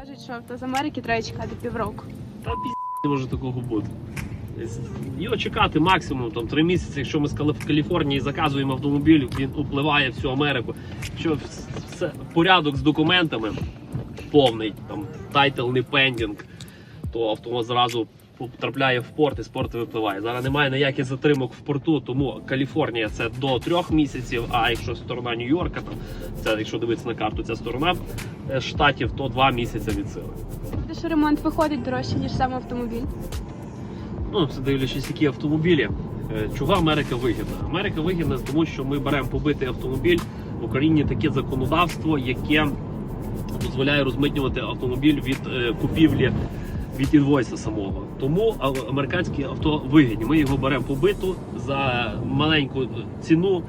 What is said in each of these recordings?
Кажуть, що авто з Америки треба чекати півроку. Та пі не може такого бути. Його чекати максимум там, три місяці. Якщо ми з Каліфорнії заказуємо автомобіль, він впливає всю Америку. Що все, порядок з документами повний, там тайтл не пендінг, то авто зразу потрапляє в порт і з порту випливає. Зараз немає ніяких затримок в порту, тому Каліфорнія це до трьох місяців. А якщо сторона Нью-Йорка, там це якщо дивитися на карту, ця сторона е, штатів, то два місяці від сили. Те, що ремонт виходить дорожче, ніж сам автомобіль. Ну, це дивлячись, які автомобілі. Е, Чого Америка вигідна? Америка вигідна, тому що ми беремо побитий автомобіль. В Україні таке законодавство, яке дозволяє розмитнювати автомобіль від е, купівлі від інвойса самого. Тому а- американські авто вигідні. Ми його беремо побиту за маленьку ціну.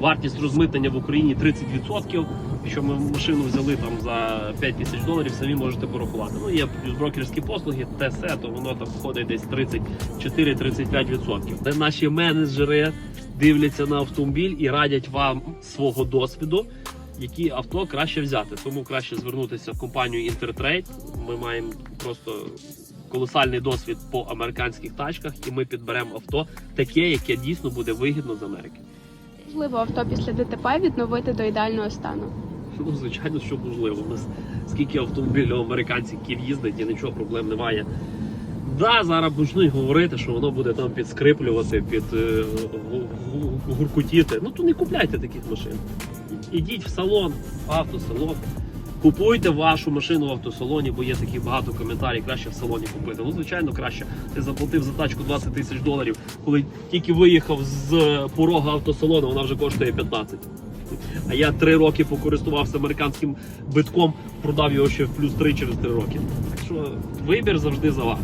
Вартість розмитнення в Україні 30%. Якщо ми машину взяли там за 5 тисяч доларів, самі можете порахувати. Ну є брокерські послуги, те все, то воно там входить десь 34-35%. Де наші менеджери дивляться на автомобіль і радять вам свого досвіду, які авто краще взяти. Тому краще звернутися в компанію Інтертрейд. Ми маємо просто колосальний досвід по американських тачках, і ми підберемо авто таке, яке дійсно буде вигідно з Америки. Можливо, авто після ДТП відновити до ідеального стану. Ну, звичайно, що можливо. У нас скільки автомобілів американців їздить і нічого проблем немає. Да, зараз почнуть говорити, що воно буде там підскриплювати, під е, гу- гу- Ну то не купляйте таких машин. Ідіть в салон, в автосалон. Купуйте вашу машину в автосалоні, бо є такі багато коментарів, краще в салоні купити. Ну, звичайно, краще. Ти заплатив за тачку 20 тисяч доларів, коли тільки виїхав з порога автосалону, вона вже коштує 15. А я три роки покористувався американським битком, продав його ще в плюс 3 через 3 роки. Так що вибір завжди за вами.